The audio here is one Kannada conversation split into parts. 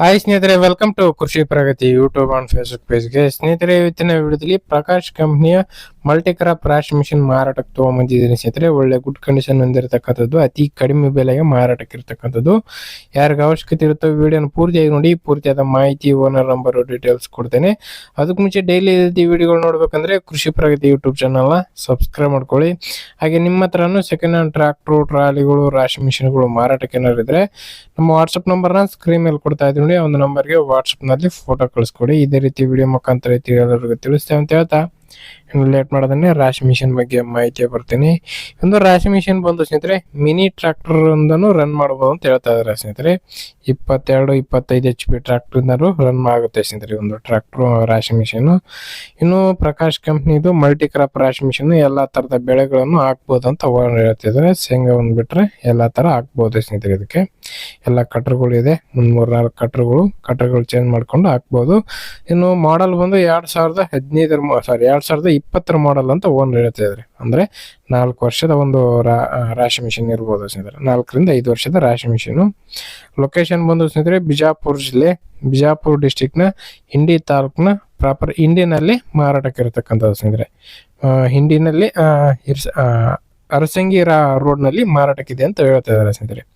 ಹಾಯ್ ಸ್ನೇಹಿತರೆ welcome to Krishi Pragati YouTube on Facebook ಪೇಜ್ಗೆ ಸ್ನೇಹಿತರೆ, ಇವತ್ತಿನ ವಿಡಿಯೋದಲ್ಲಿ ಪ್ರಕಾಶ್ ಕಂಪ್ನಿಯ ಮಲ್ಟಿ ಕ್ರಾಪ್ ರಾಶ್ ಮಿಷಿನ್ ಮಾರಾಟಕ್ಕೆ ತೊಗೊಂಬಂದಿದ್ದೀನಿ ಸ್ನೇಹಿತರೆ. ಒಳ್ಳೆ ಗುಡ್ ಕಂಡೀಷನ್ ಹೊಂದಿರತಕ್ಕಂಥದ್ದು, ಅತಿ ಕಡಿಮೆ ಬೆಲೆಗೆ ಮಾರಾಟಕ್ಕೆ ಇರತಕ್ಕಂಥದ್ದು. ಯಾರಿಗೆ ಅವಶ್ಯಕತೆ ಇರುತ್ತೋ ವಿಡಿಯೋನ ಪೂರ್ತಿಯಾಗಿ ನೋಡಿ, ಪೂರ್ತಿಯಾದ ಮಾಹಿತಿ ಓನರ್ ನಂಬರ್ ಡೀಟೇಲ್ಸ್ ಕೊಡ್ತೇನೆ. ಅದಕ್ಕೆ ಮುಂಚೆ ಡೈಲಿ ರೀತಿ ವಿಡಿಯೋಗಳು ನೋಡ್ಬೇಕಂದ್ರೆ ಕೃಷಿ ಪ್ರಗತಿ ಯೂಟ್ಯೂಬ್ ಚಾನಲ್ನ ಸಬ್ಸ್ಕ್ರೈಬ್ ಮಾಡ್ಕೊಳ್ಳಿ. ಹಾಗೆ ನಿಮ್ಮ ಹತ್ರನೂ ಸೆಕೆಂಡ್ ಹ್ಯಾಂಡ್ ಟ್ರ್ಯಾಕ್ಟ್ರು ಟ್ರಾಲಿಗಳು ರಾಶಿ ಮಿಷಿನ್ಗಳು ಮಾರಾಟಕ್ಕೆ ಏನಾರಿದ್ರೆ ನಮ್ಮ ವಾಟ್ಸಪ್ ನಂಬರ್ನ ಸ್ಕ್ರೀನ್ ಮೇಲೆ ಕೊಡ್ತಾ ಇದ್ದೀವಿ ನೋಡಿ ಆ ಒಂದು ನಂಬರ್ಗೆ ವಾಟ್ಸಪ್ನಲ್ಲಿ ಫೋಟೋ ಕಳಿಸ್ಕೊಡಿ. ಇದೇ ರೀತಿ ವಿಡಿಯೋ ಮುಖಾಂತರ ಎಲ್ಲರಿಗೂ ತಿಳಿಸ್ತೇವೆ ಅಂತ ಹೇಳ್ತಾ. ಲೇಟ್ ಮಾಡೋದನ್ನೇ ರಾಶಿ ಮಿಷನ್ ಬಗ್ಗೆ ಮಾಹಿತಿ ಬರ್ತೀನಿ ಒಂದು ರಾಶಿ ಮಿಷನ್ ಬಂದು ಸ್ನೇಹಿತರೆ, ಮಿನಿ ಟ್ರಾಕ್ಟರ್ ಒಂದನ್ನು ರನ್ ಮಾಡ್ಬೋದು ಅಂತ ಹೇಳ್ತಾ ಇದಾರೆ ಸ್ನೇಹಿತರೆ. ಇಪ್ಪತ್ತೆರಡು, ಇಪ್ಪತ್ತೈದು ಎಚ್ ಪಿ ಟ್ರ್ಯಾಕ್ಟರ್ನಾರು ರನ್ ಆಗುತ್ತೆ ಸ್ನೇಹಿತರೆ ಒಂದು ಟ್ರಾಕ್ಟರ್ ರಾಶಿ ಮಿಷನ್ ಇನ್ನು ಪ್ರಕಾಶ್ ಕಂಪ್ನಿದು ಮಲ್ಟಿ ಕ್ರಾಪ್ ರಾಶಿ ಮಿಷನ್ ಎಲ್ಲಾ ತರದ ಬೆಳೆಗಳನ್ನು ಹಾಕ್ಬೋದು ಅಂತ ಹೇಳ್ತಿದ್ದಾರೆ. ಶೇಂಗಾ ಒಂದು ಬಿಟ್ರೆ ಎಲ್ಲಾ ತರ ಹಾಕ್ಬೋದು ಸ್ನೇಹಿತರೆ ಇದಕ್ಕೆ. ಎಲ್ಲ ಕಟ್ರ್ಗಳು ಇದೆ, ಒಂದ್ ಮೂರ್ ನಾಲ್ಕು ಕಟ್ರ್ಗಳು ಕಟ್ರ್ಗಳು ಚೇಂಜ್ ಮಾಡ್ಕೊಂಡು ಹಾಕ್ಬೋದು. ಇನ್ನು ಮಾಡೆಲ್ ಬಂದು ಎರಡ್ ಸಾವಿರದ ಹದಿನೈದರ ಸಾರಿ ಎರಡ್ ಸಾವಿರದ ಇಪ್ಪತ್ತರ ಮಾಡಲ್ ಅಂತ ಓನರ್ ಹೇಳ್ತಾ ಇದ್ದಾರೆ ಅಂದ್ರೆ ನಾಲ್ಕು ವರ್ಷದ ಒಂದು ರಾ- ರಾಶಿ ಮಿಷಿನ್ ಇರ್ಬೋದು ಸ್ನೇಹಿತರೆ. ನಾಲ್ಕರಿಂದ ಐದು ವರ್ಷದ ರಾಶಿ ಮಿಷಿನ್ ಲೊಕೇಶನ್ ಬಂದು ಸ್ನೇಹಿತರೆ, ಬಿಜಾಪುರ ಜಿಲ್ಲೆ, ಬಿಜಾಪುರ ಡಿಸ್ಟಿಕ್ನ ಹಿಂಡಿ ತಾಲೂಕ್ನ ಪ್ರಾಪರ್ ಹಿಂಡಿನಲ್ಲಿ ಮಾರಾಟಕ್ಕೆ ಇರತಕ್ಕಂಥದ್ದು ಸ್ನೇಹಿತರೆ. ಹಿಂಡಿನಲ್ಲಿ ಇರ್ಸ್- ಅರಸಂಗಿ ರೋಡ್ನಲ್ಲಿ ಮಾರಾಟಕ್ಕಿದೆ ಅಂತ ಹೇಳ್ತಾ ಇದ್ದಾರೆ ಸ್ನೇಹಿತರೆ.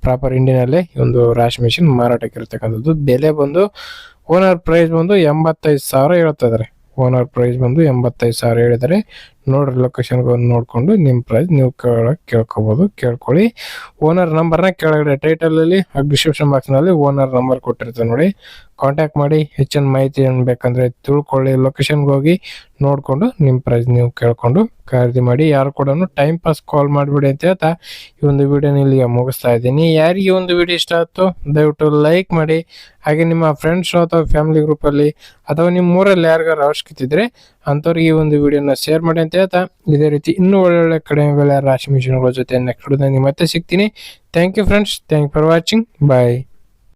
ಪ್ರಾಪರ್ ಇಂಡಿಯನಲ್ಲೇ ಒಂದು ರಾಶಿ ಮಿಷಿನ್ ಮಾರಾಟಕ್ಕೆ ಇರತಕ್ಕಂಥದ್ದು. ಬೆಲೆ ಬಂದು ಓನರ್ ಪ್ರೈಸ್ ಬಂದು ಎಂಬತ್ತೈದು ಸಾವಿರ ಹೇಳ್ತಾ ಇದ್ದಾರೆ ಓನರ್ ಪ್ರೈಸ್ ಬಂದು ಎಂಬತ್ತೈದು ಸಾವಿರ ಹೇಳಿದ್ದಾರೆ. ನೋಡ್ರಿ ಲೊಕೇಶನ್ ನೋಡ್ಕೊಂಡು ನಿಮ್ಮ ಪ್ರೈಸ್ ನೀವು ಕೇಳಕ್ ಕೇಳ್ಕೊಬೋದು, ಕೇಳ್ಕೊಳ್ಳಿ. ಓನರ್ ನಂಬರ್ನ ಕೆಳಗಡೆ ಟೈಟಲಲ್ಲಿ ಡಿಸ್ಕ್ರಿಪ್ಷನ್ ಬಾಕ್ಸ್ನಲ್ಲಿ ಓನರ್ ನಂಬರ್ ಕೊಟ್ಟಿರ್ತಾರೆ ನೋಡಿ. ಕಾಂಟ್ಯಾಕ್ಟ್ ಮಾಡಿ, ಹೆಚ್ಚಿನ ಮಾಹಿತಿ ಏನ್ ಬೇಕಂದ್ರೆ ತಿಳ್ಕೊಳ್ಳಿ ಲೊಕೇಶನ್ಗೆ ಹೋಗಿ, ನೋಡ್ಕೊಂಡು ನಿಮ್ಮ ಪ್ರೈಸ್ ನೀವು ಕೇಳಿಕೊಂಡು ಖರೀದಿ ಮಾಡಿ. ಯಾರು ಕೂಡ ಟೈಮ್ ಪಾಸ್ ಕಾಲ್ ಮಾಡಿಬಿಡಿ ಅಂತ ಹೇಳ್ತಾ ಈ ಒಂದು ವಿಡಿಯೋನ ಇಲ್ಲಿಗೆ ಮುಗಿಸ್ತಾ ಇದ್ದೀನಿ. ಯಾರಿಗೆ ಒಂದು ವಿಡಿಯೋ ಇಷ್ಟ ಆಯ್ತು, ದಯವಿಟ್ಟು ಲೈಕ್ ಮಾಡಿ. ಹಾಗೆ ನಿಮ್ಮ ಫ್ರೆಂಡ್ಸ್ ಅಥವಾ ಫ್ಯಾಮಿಲಿ ಗ್ರೂಪಲ್ಲಿ ಅಥವಾ ನಿಮ್ಮ ಊರಲ್ಲಿ ಯಾರಿಗಾರು ಅವಶ್ಯಕತೆ ಇದ್ರೆ ಅಂಥವ್ರಿಗೆ ಈ ಒಂದು ವಿಡಿಯೋನ ಶೇರ್ ಮಾಡಿ ಅಂತ ಹೇಳ್ತಾ, ಇದೇ ರೀತಿ ಇನ್ನೂ ಒಳ್ಳೊಳ್ಳೆ ಕಡಿಮೆ ಬೆಲೆ ರಾಶಿ ಮಿಷನ್ಗಳ ಜೊತೆ ನೆಕ್ಸ್ಟ್ ಮತ್ತೆ ಸಿಗ್ತೀನಿ. Thank you friends thank for watching bye